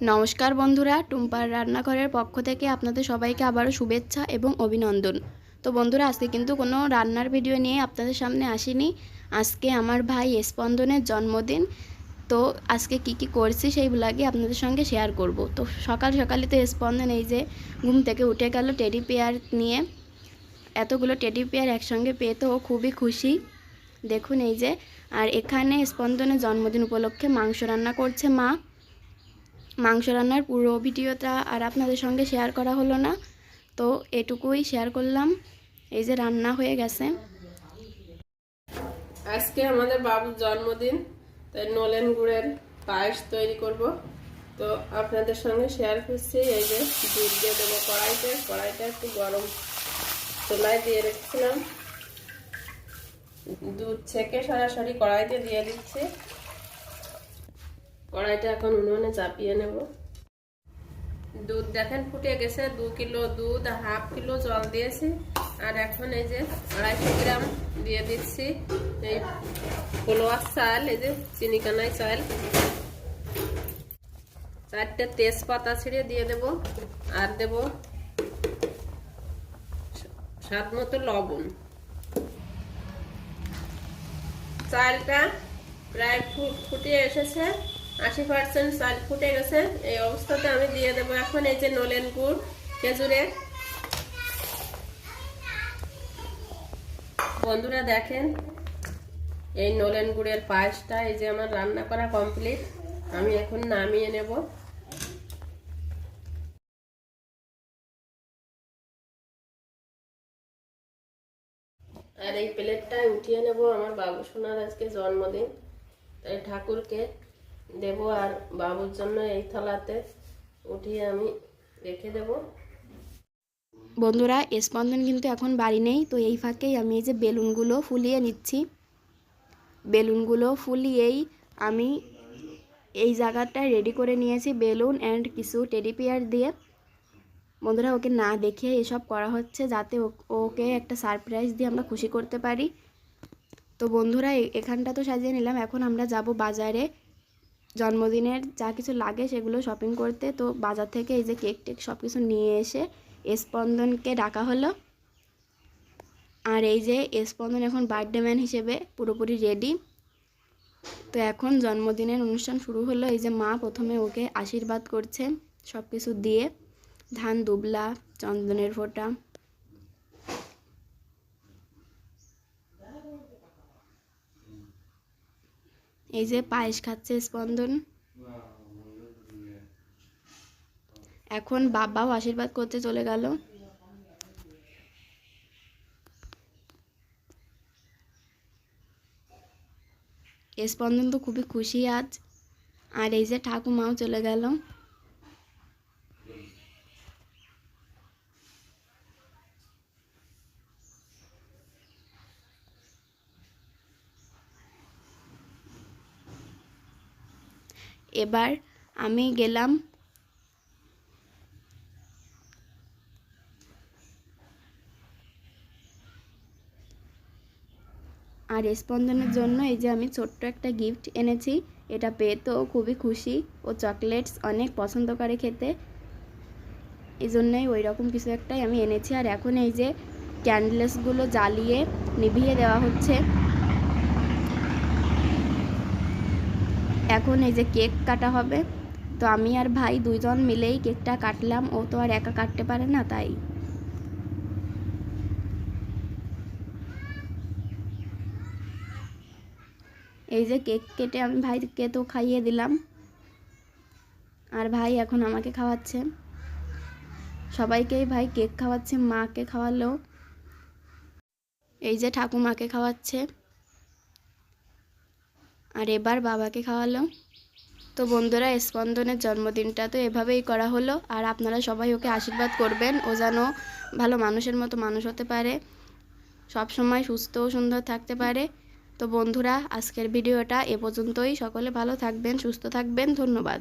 নমস্কার বন্ধুরা, টুম্পার রান্নাঘরের পক্ষ থেকে আপনাদের সবাইকে আবারও শুভেচ্ছা এবং অভিনন্দন। তো বন্ধুরা, আজকে কিন্তু কোনো রান্নার ভিডিও নিয়ে আপনাদের সামনে আসিনি। আজকে আমার ভাই স্পন্দনের জন্মদিন। তো আজকে কি কি করছি সেই ব্লগে আপনাদের সঙ্গে শেয়ার করব। তো সকাল সকালে তো স্পন্দন এই যে ঘুম থেকে উঠে গেল টেডি পেয়ার নিয়ে। এতগুলো টেডি পেয়ার একসঙ্গে পেয়ে তো ও খুবই খুশি। দেখুন এই যে, আর এখানে স্পন্দনের জন্মদিন উপলক্ষে মাংস রান্না করছে মা। মাংস রান্নার পুরো ভিডিওটা আর আপনাদের সঙ্গে শেয়ার করা হলো না। তো এটুকুই শেয়ার করলাম। এই যে রান্না হয়ে গেছে। আজকে আমাদের বাবুর জন্মদিন, তাই নলেন গুড়ের পায়েস তৈরি করব। তো আপনাদের সঙ্গে শেয়ার করছি, এই যে দুধ দিয়ে দেবো কড়াইতে। কড়াইটা একটু গরম চুলায় দিয়ে রেখেছিলাম। দুধ ছেঁকে সরাসরি কড়াইতে দিয়ে দিচ্ছি। কড়াইটা এখন উনুনে চাপিয়ে নেব। দুধ দেখেন ফুটে গেছে, দু কিলো দুধ, হাফ কিলো জল দিয়েছি। আর এখন এই যে আড়াইশো গ্রাম দিয়ে দিচ্ছি, এই পোলোয়ার চাল, এই যে চিনিকানাই চাল। চারটে তেজপাতা ছিঁড়ে দিয়ে দেব, আর দেব স্বাদ মতো লবণ। চালটা প্রায় ফুটিয়ে এসেছে। আশি পার্সেন্ট চাল ফুটে গেছে। এই অবস্থাতে আমি দিয়ে দেবো এখন এই যে নলেন গুড়, খেজুরের। বন্ধুরা দেখেন, এই নলেন গুড়ের পায়েসটা, এই যে আমার রান্না করা কমপ্লিট আমি এখন নামিয়ে নেব। আর এই প্লেটটায় উঠিয়ে নেব আমার বাবু সোনার আজকে জন্মদিন, তাই ঠাকুরকে দেব আর বাবুর জন্য এই থালাতে উঠিয়ে আমি রেখে দেব। বন্ধুরা স্পন্দন কিন্তু এখন বাড়ি নেই, তো এই ফাঁকেই আমি এই যে বেলুনগুলো ফুলিয়ে নিচ্ছি। বেলুনগুলো ফুলিয়েই আমি এই জায়গাটায় রেডি করে নিয়েছি বেলুন অ্যান্ড কিছু টেডি পেয়ার দিয়ে। বন্ধুরা, ওকে না দেখিয়ে এসব করা হচ্ছে যাতে ওকে একটা সারপ্রাইজ দিয়ে আমরা খুশি করতে পারি। তো বন্ধুরা এখানটা তো সাজিয়ে নিলাম, এখন আমরা যাব বাজারে। জন্মদিনের যা কিছু লাগে সেগুলো শপিং করতে। তো বাজার থেকে এই যে কেক টেক সব কিছু নিয়ে এসে স্পন্দনকে ডাকা হলো। আর এই যে স্পন্দন এখন বার্থডে ম্যান হিসেবে পুরোপুরি রেডি তো এখন জন্মদিনের অনুষ্ঠান শুরু হলো। এই যে মা প্রথমে ওকে আশীর্বাদ করছে সব কিছু দিয়ে। ধান, দুবলা, চন্দনের ফোঁটা। এই যে পায়েস খাচ্ছে স্পন্দন। এখন বাবাও আশীর্বাদ করতে চলে গেল। স্পন্দন তো খুবই খুশি আজ। আর এই যে ঠাকুমাও চলে গেল। এবার আমি গেলাম আর স্পন্দনের জন্য এই যে আমি ছোট্ট একটা গিফট এনেছি, এটা পেয়ে তো খুবই খুশি। ও চকলেটস অনেক পছন্দ করে খেতে। এই জন্যই ওই রকম কিছু একটাই আমি এনেছি। আর এখন এই যে ক্যান্ডেলসগুলো জ্বালিয়ে নিভিয়ে দেওয়া হচ্ছে। এখন এই যে কেক কাটা হবে, তো আমি আর ভাই দুইজন মিলেই কেকটা কাটলাম। ও তো আর একা কাটতে পারে না, তাই। এই যে কেক কেটে আমি ভাইকে তো খাইয়ে দিলাম। আর ভাই এখন আমাকে খাওয়াচ্ছে। সবাইকেই ভাই কেক খাওয়াচ্ছে, মাকে খাওয়ালো। এই যে ঠাকুমাকে খাওয়াচ্ছে। আর এবার বাবাকে খাওয়ালো। তো বন্ধুরা, স্পন্দনের জন্মদিনটা তো এভাবেই করা হলো। আর আপনারা সবাই ওকে আশীর্বাদ করবেন। ও যেন ভালো মানুষের মতো মানুষ হতে পারে। সব সময় সুস্থ ও সুন্দর থাকতে পারে। তো বন্ধুরা, আজকের ভিডিওটা এ পর্যন্তই। সকলে ভালো থাকবেন, সুস্থ থাকবেন। ধন্যবাদ।